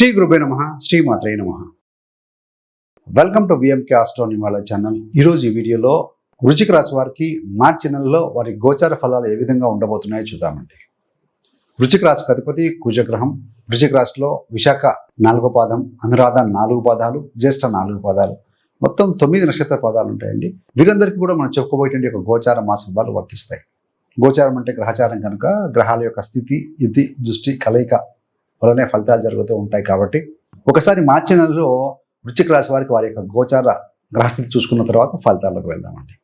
శ్రీ గురుబే నమ శ్రీ మాత్రే నమ. Welcome to VMK ఆస్ట్రోని వాళ్ళ ఛానల్ ఈరోజు ఈ వీడియోలో వృచిక రాశి వారికి మార్చి నెలలో వారి గోచార ఫలాలు ఏ విధంగా ఉండబోతున్నాయో చూద్దామండి. వృచిక రాశికి అధిపతి కుజగ్రహం వృచిక రాశిలో విశాఖ నాలుగో పాదం అనురాధ నాలుగు పాదాలు జ్యేష్ఠ నాలుగు పాదాలు. మొత్తం తొమ్మిది నక్షత్ర పాదాలు ఉంటాయండి. వీరందరికీ కూడా మనం చెప్పుకోబోయేటువంటి ఒక గోచార మాస ఫలాలు వర్తిస్తాయి. గోచారం అంటే గ్రహచారం కనుక గ్రహాల యొక్క స్థితి ఇది దృష్టి కలయిక వలనే ఫలితాలు జరుగుతూ ఉంటాయి కాబట్టి ఒకసారి మార్చి నెలలో వృచ్చిక రాశి వారికి వారి యొక్క గోచార గ్రహస్థితి చూసుకున్న తర్వాత ఫలితాల్లోకి వెళ్దామండి.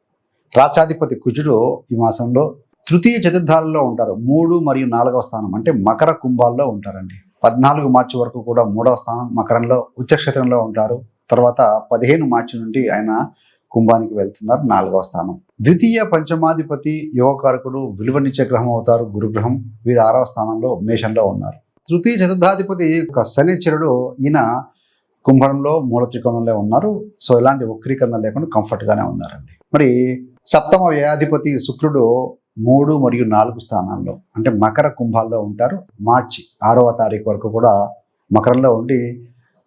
రాశాధిపతి కుజుడు ఈ మాసంలో తృతీయ చతుర్థాలలో ఉంటారు. మూడు మరియు నాలుగవ స్థానం అంటే మకర కుంభాల్లో ఉంటారండి. పద్నాలుగు మార్చి వరకు కూడా మూడవ స్థానం మకరంలో ఉచ్చక్షేత్రంలో ఉంటారు. తర్వాత పదిహేను మార్చి నుండి ఆయన కుంభానికి వెళ్తున్నారు నాలుగవ స్థానం. ద్వితీయ పంచమాధిపతి యోగకారకుడు విలువనిచ్చే గ్రహం అవుతారు. గురుగ్రహం వీరు ఆరవ స్థానంలో మేషంలో ఉన్నారు. తృతీయ చతుర్థాధిపతి ఒక శనిచరుడు ఈయన కుంభంలో మూల త్రికోణంలో ఉన్నారు. సో ఎలాంటి వక్రీకరణ లేకుండా కంఫర్ట్గానే ఉన్నారండి. మరి సప్తమ వ్యయాధిపతి శుక్రుడు మూడు మరియు నాలుగు స్థానాల్లో అంటే మకర కుంభాల్లో ఉంటారు. మార్చి ఆరవ తారీఖు వరకు కూడా మకరంలో ఉండి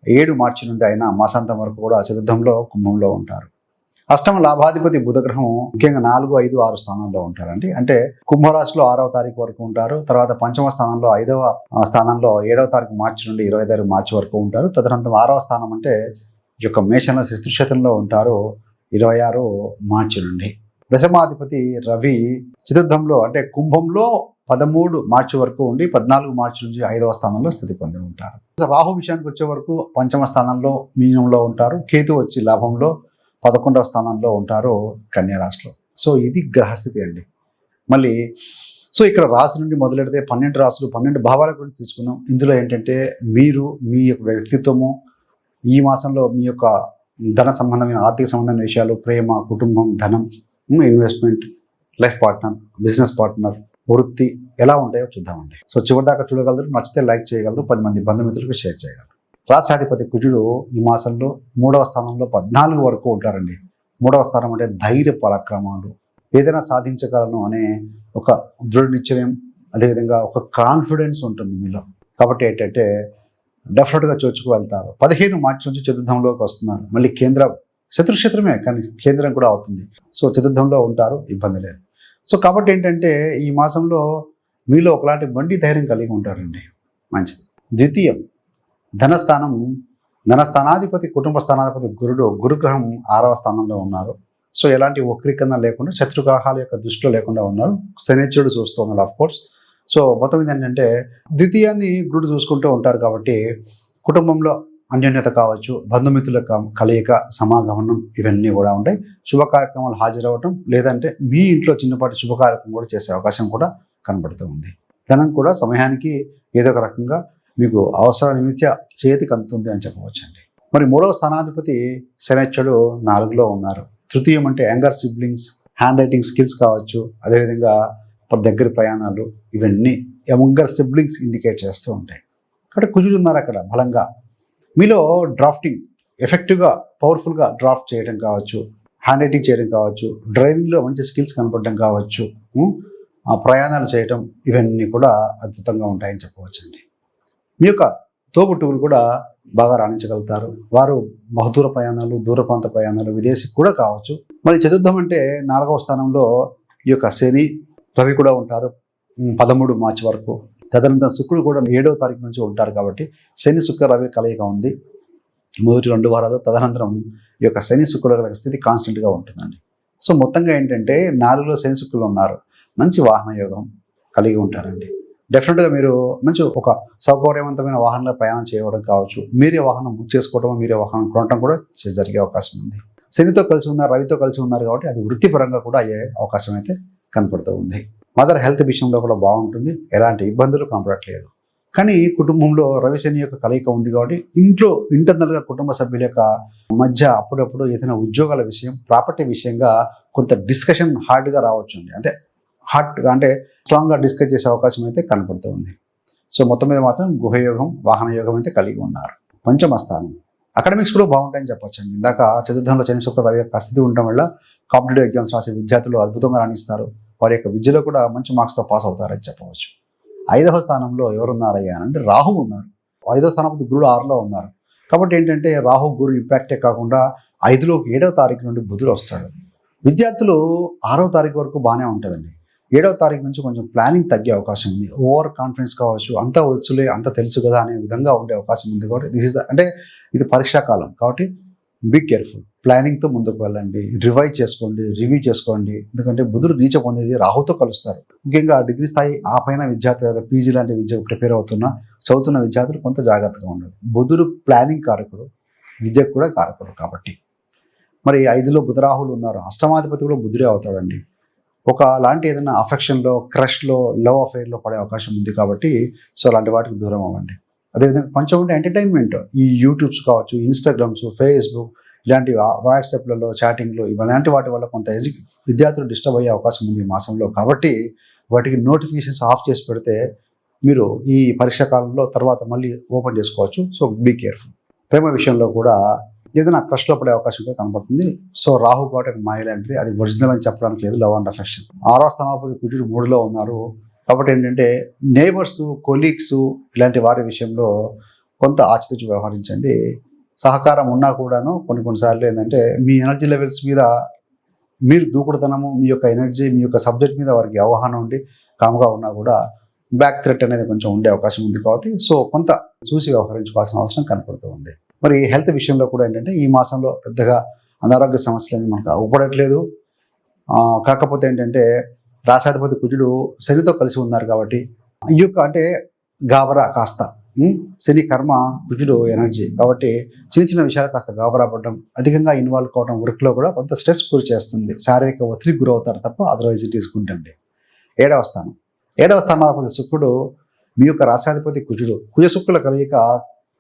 ఏడు మార్చి నుండి ఆయన మాసాంతం వరకు కూడా చతుర్థంలో కుంభంలో ఉంటారు. అష్టమ లాభాధిపతి బుధగ్రహం ముఖ్యంగా నాలుగు ఐదు ఆరు స్థానాల్లో ఉంటారండి. అంటే కుంభరాశిలో ఆరవ తారీఖు వరకు ఉంటారు. తర్వాత పంచమ స్థానంలో ఐదవ స్థానంలో ఏడవ తారీఖు మార్చి నుండి ఇరవై తారీఖు మార్చి వరకు ఉంటారు. తదనంతరం ఆరవ స్థానం అంటే ఈ యొక్క మేషంలో శత్రుక్షేత్రంలో ఉంటారు ఇరవై ఆరు మార్చి నుండి. దశమాధిపతి రవి చతుర్థంలో అంటే కుంభంలో పదమూడు మార్చి వరకు ఉండి పద్నాలుగు మార్చి నుంచి ఐదవ స్థానంలో స్థితి పొంది ఉంటారు. రాహు విషయానికి వచ్చే వరకు పంచమ స్థానంలో మీనంలో ఉంటారు. కేతు వచ్చి లాభంలో పదకొండవ స్థానంలో ఉంటారు కన్యా రాశిలో. సో ఇది గ్రహస్థితి అండి. మళ్ళీ సో ఇక్కడ రాశి నుండి మొదలెడితే పన్నెండు రాశులు పన్నెండు భావాల గురించి తీసుకుందాం. ఇందులో ఏంటంటే మీరు మీ యొక్క వ్యక్తిత్వము ఈ మాసంలో మీ యొక్క ధన సంబంధమైన ఆర్థిక సంబంధమైన విషయాలు ప్రేమ కుటుంబం ధనం investment life partner business partner వృత్తి ఎలా ఉంటాయో చూద్దామండి. సో చివరిదాకా చూడగలరు నచ్చితే లైక్ చేయగలరు పది మంది బంధుమిత్రులకు షేర్ చేయగలరు. రాష్ట్రాధిపతి కుజుడు ఈ మాసంలో మూడవ స్థానంలో పద్నాలుగు వరకు ఉంటారండి. మూడవ స్థానం అంటే ధైర్య పరాక్రమాలు. ఏదైనా సాధించగలను అనే ఒక దృఢ నిశ్చయం అదేవిధంగా ఒక కాన్ఫిడెన్స్ ఉంటుంది మీలో. కాబట్టి ఏంటంటే డెఫినెట్గా చర్చకు వెళ్తారు. పదిహేను మార్చి నుంచి చతుర్థంలోకి వస్తున్నారు. మళ్ళీ కేంద్ర శత్రుక్షేత్రమే కానీ కేంద్రం కూడా అవుతుంది. సో చతుర్థంలో ఉంటారు ఇబ్బంది లేదు. సో కాబట్టి ఏంటంటే ఈ మాసంలో మీలో ఒకలాంటి బండి ధైర్యం కలిగి ఉంటారండి. మంచిది. ద్వితీయం ధనస్థానం ధనస్థానాధిపతి కుటుంబ స్థానాధిపతి గురుడు గురుగ్రహం ఆరవ స్థానంలో ఉన్నారు. సో ఎలాంటి వక్రీకరణ లేకుండా శత్రుగ్రహాల యొక్క దృష్టిలో లేకుండా ఉన్నారు. శనిచుడు చూస్తూ ఉన్నాడు ఆఫ్ కోర్స్ సో మొత్తం మీద ఏంటంటే ద్వితీయాన్ని గురుడు చూసుకుంటూ ఉంటారు కాబట్టి కుటుంబంలో అన్యోన్యత కావచ్చు బంధుమిత్రుల కలయిక సమాగమనం ఇవన్నీ కూడా ఉంటాయి. శుభ కార్యక్రమాలు హాజరవ్వటం లేదంటే మీ ఇంట్లో చిన్నపాటి శుభ కార్యక్రమం కూడా చేసే అవకాశం కూడా కనబడుతూ ఉంది. ధనం కూడా సమయానికి ఏదో ఒక రకంగా మీకు అవసర నిమిత్య చేతికి అందుతుంది అని చెప్పవచ్చండి. మరి మూడవ స్థానాధిపతి శనిచ్చడు నాలుగులో ఉన్నారు. తృతీయం అంటే younger siblings handwriting skills కావచ్చు అదేవిధంగా దగ్గర ప్రయాణాలు ఇవన్నీ యంగర్ సిబ్లింగ్స్ ఇండికేట్ చేస్తూ ఉంటాయి. కాబట్టి కుజుడున్నారు అక్కడ బలంగా. మీలో డ్రాఫ్టింగ్ ఎఫెక్టివ్గా పవర్ఫుల్గా డ్రాఫ్ట్ చేయడం కావచ్చు హ్యాండ్ రైటింగ్ చేయడం కావచ్చు డ్రైవింగ్లో మంచి స్కిల్స్ కనపడడం కావచ్చు ఆ ప్రయాణాలు చేయటం ఇవన్నీ కూడా అద్భుతంగా ఉంటాయని చెప్పవచ్చండి. మీ యొక్క తోబుట్టువులు కూడా బాగా రాణించగలుగుతారు. వారు బహుదూర ప్రయాణాలు దూర ప్రాంత ప్రయాణాలు విదేశీ కూడా కావచ్చు. మరి చతుర్థం అంటే నాలుగవ స్థానంలో ఈ యొక్క శని రవి కూడా ఉంటారు. పదమూడు మార్చి వరకు. తదనంతరం శుక్రుడు కూడా ఏడవ తారీఖు నుంచి ఉంటారు కాబట్టి శని శుక్ర రవి కలయిక ఉంది. మొదటి రెండు వారాలు తదనంతరం ఈ యొక్క శని శుక్రుల స్థితి కాన్స్టెంట్గా ఉంటుందండి. సో మొత్తంగా ఏంటంటే నాలుగులో శని శుక్రులు ఉన్నారు. మంచి వాహన యోగం కలిగి ఉంటారండి. డెఫినెట్గా మీరు మంచి ఒక సౌకర్యవంతమైన వాహనంలో ప్రయాణం చేయడం కావచ్చు. మీరే వాహనం బుక్ చేసుకోవడం మీరే వాహనం కొనడం కూడా జరిగే అవకాశం ఉంది. శనితో కలిసి ఉన్నారు రవితో కలిసి ఉన్నారు కాబట్టి అది వృత్తిపరంగా కూడా అయ్యే అవకాశం అయితే కనపడుతూ ఉంది. మదర్ హెల్త్ విషయంలో కూడా బాగుంటుంది. ఎలాంటి ఇబ్బందులు కనపడట్లేదు. కానీ కుటుంబంలో రవి శని యొక్క కలయిక ఉంది కాబట్టి ఇంట్లో ఇంటర్నల్గా కుటుంబ సభ్యుల యొక్క మధ్య అప్పుడప్పుడు ఏదైనా ఉద్యోగాల విషయం ప్రాపర్టీ విషయంగా కొంత డిస్కషన్ హార్డ్గా రావచ్చు అండి అంటే హార్ట్గా అంటే స్ట్రాంగ్గా డిస్కస్ చేసే అవకాశం అయితే కనపడుతూ ఉంది. సో మొత్తం మీద మాత్రం గుహయోగం వాహన యోగం అయితే కలిగి ఉన్నారు. పంచమ స్థానం. అకాడమిక్స్ కూడా బాగుంటాయని చెప్పొచ్చండి. ఇందాక చతుర్థంలో శని శుక్ర వారి యొక్క స్థితి ఉండడం వల్ల కాంపిటేటివ్ ఎగ్జామ్స్ రాసే విద్యార్థులు అద్భుతంగా రాణిస్తారు. వారి యొక్క విద్యలో కూడా మంచి మార్క్స్తో పాస్ అవుతారని చెప్పవచ్చు. ఐదవ స్థానంలో ఎవరున్నారయ్యా అంటే రాహు ఉన్నారు. ఐదో స్థానాపతి గురుడు ఆరులో ఉన్నారు. కాబట్టి ఏంటంటే రాహు గురు ఇంపాక్టే కాకుండా ఐదులోకి ఏడవ తారీఖు నుండి బుధుడు వస్తాడు. విద్యార్థులు ఆరో తారీఖు వరకు బాగానే ఉంటుందండి. ఏడవ తారీఖు నుంచి కొంచెం ప్లానింగ్ తగ్గే అవకాశం ఉంది. ఓవర్ కాన్ఫిడెన్స్ కావచ్చు అంత వచ్చులే అంత తెలుసు కదా అనే విధంగా ఉండే అవకాశం ఉంది కాబట్టి దిస్ ఇస్ అంటే ఇది పరీక్షాకాలం కాబట్టి బీ కేర్ఫుల్ ప్లానింగ్తో ముందుకు వెళ్ళండి. రివైజ్ చేసుకోండి రివ్యూ చేసుకోండి. ఎందుకంటే బుధుడు నీచ పొందేది రాహుతో కలుస్తారు. ముఖ్యంగా డిగ్రీ స్థాయి ఆ పైన విద్యార్థులు లేదా పీజీ లాంటి విద్యకు ప్రిపేర్ అవుతున్న చదువుతున్న విద్యార్థులు కొంత జాగ్రత్తగా ఉండాలి. బుధుడు ప్లానింగ్ కారకుడు విద్యకు కూడా కారకుడు కాబట్టి. మరి ఐదులో బుధరాహులు ఉన్నారు. అష్టమాధిపతి కూడా బుధుడే అవుతాడండి. ఒక అలాంటి ఏదైనా అఫెక్షన్లో క్రష్లో లవ్ అఫైర్లో పడే అవకాశం ఉంది కాబట్టి సో అలాంటి వాటికి దూరం అవ్వండి. అదేవిధంగా కొంచెం ఉంటే ఎంటర్టైన్మెంట్ ఈ యూట్యూబ్స్ కావచ్చు ఇన్స్టాగ్రామ్స్ ఫేస్బుక్ ఇలాంటి వాట్సాప్లలో చాటింగ్లో ఇలాంటి వాటి వల్ల కొంత ఎజు విద్యార్థులు డిస్టర్బ్ అయ్యే అవకాశం ఉంది ఈ మాసంలో. కాబట్టి వాటికి నోటిఫికేషన్స్ ఆఫ్ చేసి పెడితే మీరు ఈ పరీక్షా కాలంలో తర్వాత మళ్ళీ ఓపెన్ చేసుకోవచ్చు. సో బీ కేర్ఫుల్ ప్రేమ విషయంలో కూడా ఏదైనా క్రష్లో పడే అవకాశం అయితే కనబడుతుంది. సో రాహు కాబట్టి ఒక మాయ లాంటిది. అది ఒరిజినల్ అని చెప్పడానికి లేదు. లవ్ అండ్ అఫెక్షన్ ఆరో స్థానాపతి కుజుడు మూడులో ఉన్నారు. కాబట్టి ఏంటంటే నేబర్స్ కొలీగ్స్ ఇలాంటి వారి విషయంలో కొంత ఆచితూచి వ్యవహరించండి. సహకారం ఉన్నా కూడాను కొన్ని కొన్నిసార్లు ఏంటంటే మీ ఎనర్జీ లెవెల్స్ మీద మీరు దూకుడుతనము మీ యొక్క ఎనర్జీ మీ యొక్క సబ్జెక్ట్ మీద వారికి అవగాహన ఉండి కాముగా ఉన్నా కూడా బ్యాక్ థ్రెట్ అనేది కొంచెం ఉండే అవకాశం ఉంది కాబట్టి సో కొంత చూసి వ్యవహరించుకోవాల్సిన అవసరం కనపడుతూ ఉంది. మరి హెల్త్ విషయంలో కూడా ఏంటంటే ఈ మాసంలో పెద్దగా అనారోగ్య సమస్యలు మనకు అవ్వబడట్లేదు. కాకపోతే ఏంటంటే రాసాధిపతి కుజుడు శనితో కలిసి ఉన్నారు కాబట్టి ఈ యొక్క అంటే గాబరా కాస్త శని కర్మ కుజుడు ఎనర్జీ కాబట్టి చిన్న చిన్న విషయాలు కాస్త గాబరా పడడం అధికంగా ఇన్వాల్వ్ కావడం వర్క్లో కూడా కొంత స్ట్రెస్ గురి చేస్తుంది. శారీరక ఒత్తిడికి గురవుతారు తప్ప అదర్వైజ్ ఇట్ ఈస్ గుడ్ అండి. ఏడవ స్థానం. ఏడవ స్థానాధిపతి శుక్రుడు మీ యొక్క రాశాధిపతి కుజుడు. కుజ శుక్రుల కలయిక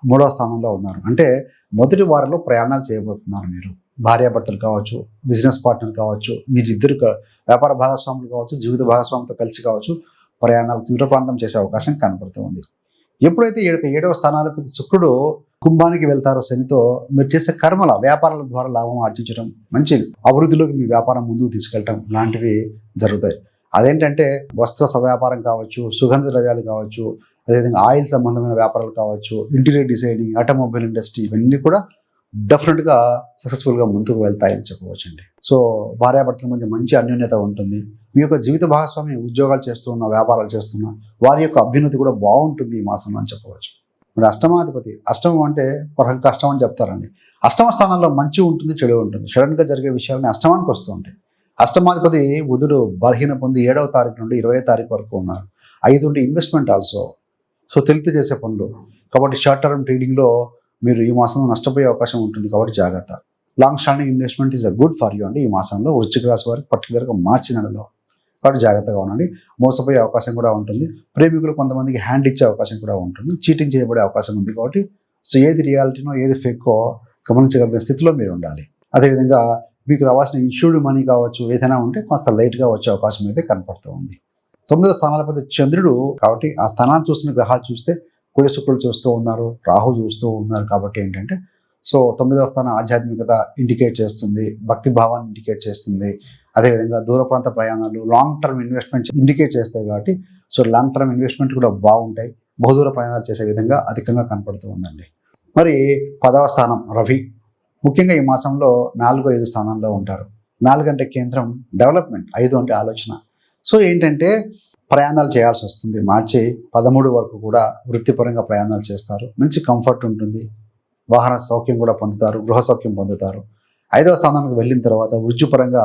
మూడవ స్థానంలో ఉన్నారు. అంటే మొదటి వారంలో ప్రయాణాలు చేయబోతున్నారు మీరు. భార్యాభర్తలు కావచ్చు బిజినెస్ పార్ట్నర్ కావచ్చు మీరిద్దరు వ్యాపార భాగస్వాములు కావచ్చు జీవిత భాగస్వామితో కలిసి కావచ్చు ప్రయాణాలు తీవ్ర ప్రాంతం చేసే అవకాశం కనపడుతూ ఉంది. ఎప్పుడైతే ఏడు ఏడవ స్థానాధిపతి శుక్రుడు కుంభానికి వెళ్తారో శనితో మీరు చేసే కర్మల వ్యాపారాల ద్వారా లాభం ఆర్జించడం మంచి అభివృద్ధిలోకి మీ వ్యాపారం ముందుకు తీసుకెళ్ళటం లాంటివి జరుగుతాయి. అదేంటంటే వస్త్ర వ్యాపారం కావచ్చు సుగంధ ద్రవ్యాలు కావచ్చు అదేవిధంగా ఆయిల్ సంబంధమైన వ్యాపారాలు కావచ్చు ఇంటీరియర్ డిజైనింగ్ ఆటోమొబైల్ ఇండస్ట్రీ ఇవన్నీ కూడా డెఫినెట్గా సక్సెస్ఫుల్గా ముందుకు వెళ్తాయని చెప్పవచ్చండి. సో భార్యాభర్తల మధ్య మంచి అన్యోన్యత ఉంటుంది. మీ యొక్క జీవిత భాగస్వామి ఉద్యోగాలు చేస్తున్న వ్యాపారాలు చేస్తున్న వారి యొక్క అభ్యున్నతి కూడా బాగుంటుంది ఈ మాసంలో అని చెప్పవచ్చు. మరి అష్టమాధిపతి అష్టమం అంటే ఒక కష్టం అని చెప్తారండి. అష్టమ స్థానంలో మంచి ఉంటుంది చెడు ఉంటుంది. సడన్గా జరిగే విషయాలని అష్టమానికి వస్తూ ఉంటాయి. అష్టమాధిపతి బుధుడు బలహీన పొంది ఏడవ తారీఖు నుండి ఇరవై తారీఖు వరకు ఉన్నారు. ఐదు ఉంటే ఇన్వెస్ట్మెంట్ ఆల్సో సో తెలితే చేసే పనులు. కాబట్టి షార్ట్ టర్మ్ ట్రేడింగ్లో మీరు ఈ మాసంలో నష్టపోయే అవకాశం ఉంటుంది కాబట్టి జాగ్రత్త. Long standing investment is a good for you అండి ఈ మాసంలో. వృశ్చిక రాశి వారికి పర్టికులర్గా మార్చి నెలలో కాబట్టి జాగ్రత్తగా ఉండండి. మోసపోయే అవకాశం కూడా ఉంటుంది. ప్రేమికులు కొంతమందికి హ్యాండ్ ఇచ్చే అవకాశం కూడా ఉంటుంది. చీటింగ్ చేయబడే అవకాశం ఉంది కాబట్టి సో ఏది రియాలిటీనో ఏది ఫేకో గమనించగలిగిన స్థితిలో మీరు ఉండాలి. అదేవిధంగా మీకు రావాల్సిన ఇన్సూర్డ్ మనీ కావచ్చు ఏదైనా ఉంటే కొంత లైట్గా వచ్చే అవకాశం అయితే కనపడుతూ ఉంది తొమ్మిదో స్థానాధిపతి చంద్రుడు కాబట్టి ఆ స్థానాన్ని చూస్తున్న గ్రహాలు చూస్తే కుజ శుక్రులు చూస్తూ ఉన్నారు రాహు చూస్తూ ఉన్నారు కాబట్టి ఏంటంటే సో తొమ్మిదవ స్థానం ఆధ్యాత్మికత ఇండికేట్ చేస్తుంది భక్తి భావాన్ని ఇండికేట్ చేస్తుంది. అదేవిధంగా దూర ప్రాంత ప్రయాణాలు లాంగ్ టర్మ్ ఇన్వెస్ట్మెంట్ ఇండికేట్ చేస్తాయి కాబట్టి సో లాంగ్ టర్మ్ ఇన్వెస్ట్మెంట్ కూడా బాగుంటాయి. బహుదూర ప్రయాణాలు చేసే విధంగా అధికంగా కనపడుతూ ఉందండి. మరి పదవ స్థానం రవి. ముఖ్యంగా ఈ మాసంలో నాలుగు ఐదు స్థానాల్లో ఉంటారు. నాలుగు అంటే కేంద్రం డెవలప్మెంట్ ఐదు అంటే ఆలోచన. సో ఏంటంటే ప్రయాణాలు చేయాల్సి వస్తుంది. మార్చి పదమూడు వరకు కూడా వృత్తిపరంగా ప్రయాణాలు చేస్తారు. మంచి కంఫర్ట్ ఉంటుంది. వాహన సౌఖ్యం కూడా పొందుతారు. గృహ సౌఖ్యం పొందుతారు. ఐదవ స్థానానికి వెళ్ళిన తర్వాత వృత్తిపరంగా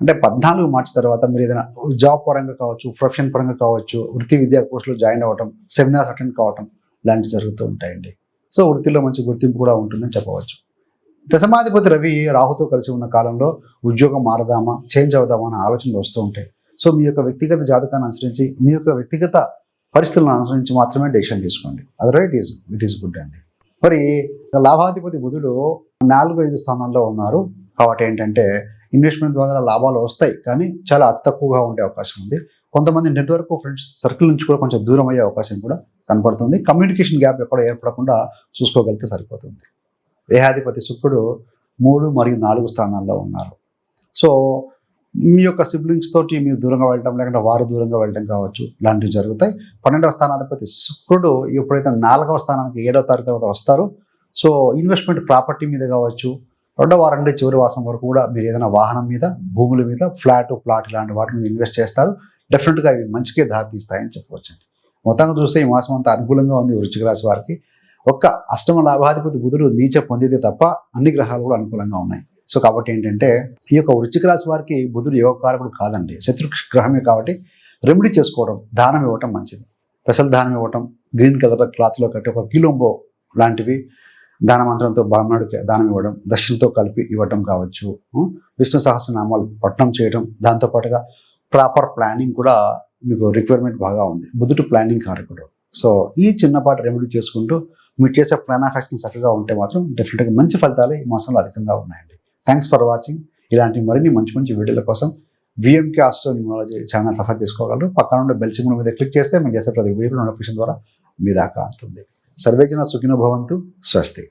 అంటే పద్నాలుగు మార్చి తర్వాత మీరు ఏదైనా జాబ్ పరంగా కావచ్చు ప్రొఫెషన్ పరంగా కావచ్చు వృత్తి విద్యా కోర్సులో జాయిన్ అవ్వటం సెమినార్స్ అటెండ్ కావటం లాంటివి జరుగుతూ ఉంటాయండి. సో వృత్తిలో మంచి గుర్తింపు కూడా ఉంటుందని చెప్పవచ్చు. దశమాధిపతి రవి రాహుతో కలిసి ఉన్న కాలంలో ఉద్యోగం మారదామా చేంజ్ అవుదామా అనే ఆలోచనలు వస్తూ ఉంటాయి. సో మీ యొక్క వ్యక్తిగత జాతకాన్ని అనుసరించి మీ యొక్క వ్యక్తిగత పరిస్థితులను అనుసరించి మాత్రమే డెసిషన్ తీసుకోండి. Otherwise it is it is good అండి. మరి లాభాధిపతి బుధుడు నాలుగు ఐదు స్థానాల్లో ఉన్నారు. కాబట్టి ఏంటంటే ఇన్వెస్ట్మెంట్ ద్వారా లాభాలు వస్తాయి కానీ చాలా అతి తక్కువగా ఉండే అవకాశం ఉంది. కొంతమంది నెట్వర్క్ ఫ్రెండ్స్ సర్కిల్ నుంచి కూడా కొంచెం దూరం అయ్యే అవకాశం కూడా కనపడుతుంది. కమ్యూనికేషన్ గ్యాప్ ఎక్కడ ఏర్పడకుండా చూసుకోగలిగితే సరిపోతుంది. దేహాధిపతి శుక్రుడు మూడు మరియు నాలుగు స్థానాల్లో ఉన్నారు. సో మీ యొక్క సిబ్లింగ్స్ తోటి మీరు దూరంగా వెళ్ళటం లేకుంటే వారు దూరంగా వెళ్ళటం కావచ్చు ఇలాంటివి జరుగుతాయి. పన్నెండవ స్థానాధిపతి శుక్రుడు ఎప్పుడైతే నాలుగవ స్థానానికి ఏడవ తారీఖు తర్వాత వస్తారో సో ఇన్వెస్ట్మెంట్ ప్రాపర్టీ మీద కావచ్చు రెండో వారం నుండి చివరి వాసం వరకు కూడా మీరు ఏదైనా వాహనం మీద భూముల మీద ఫ్లాట్ ప్లాట్ ఇలాంటి వాటి మీద ఇన్వెస్ట్ చేస్తారు. డెఫినెట్గా ఇవి మంచికే దారితీస్తాయని చెప్పవచ్చు మొత్తంగా చూస్తే ఈ మాసం అంతా అనుకూలంగా ఉంది వృశ్చిక రాశి వారికి. ఒక్క అష్టమ లాభాధిపతి బుధుడు నీచ పొందితే తప్ప అన్ని గ్రహాలు కూడా అనుకూలంగా ఉన్నాయి. సో కాబట్టి ఏంటంటే ఈ యొక్క వృచ్చిక రాశి వారికి బుధుడు యోగకారకుడు కాదండి. శత్రు గ్రహమే కాబట్టి రెమెడీ చేసుకోవడం దానం ఇవ్వటం మంచిది. స్పెషల్ దానం ఇవ్వటం గ్రీన్ కలర్ క్లాత్లో కట్టి ఒక కిలోంబో లాంటివి దానమంత్రంతో బ్రాహ్మణుడికి దానం ఇవ్వడం దక్షిణతో కలిపి ఇవ్వటం కావచ్చు. విష్ణు సహస్రనామాలు పట్టణం చేయడం దాంతోపాటుగా ప్రాపర్ ప్లానింగ్ కూడా మీకు రిక్వైర్మెంట్ బాగా ఉంది. బుద్ధుడు ప్లానింగ్ కారకుడు. సో ఈ చిన్నపాటి రెమెడీ చేసుకుంటూ మీరు చేసే ప్లాన్ ఆఫ్ యాక్షన్ చక్కగా ఉంటే మాత్రం డెఫినెట్గా మంచి ఫలితాలు ఈ మాసంలో అధికంగా ఉన్నాయండి. థ్యాంక్స్ ఫర్ వాచింగ్ ఇలాంటి మరిన్ని మంచి మంచి వీడియోల కోసం విఎంకే ఆస్ట్రో న్యూమాలజీ ఛానల్ సఫర్ చేసుకోగలరు. పక్కన ఉండే బెల్ సింబల్ మీద క్లిక్ చేస్తే మేము చేసే ప్రతి వీడియో నోటిఫికేషన్ ద్వారా మీ దాకా అందుతుంది సర్వేజన సుఖినో భవంతు. స్వస్తి.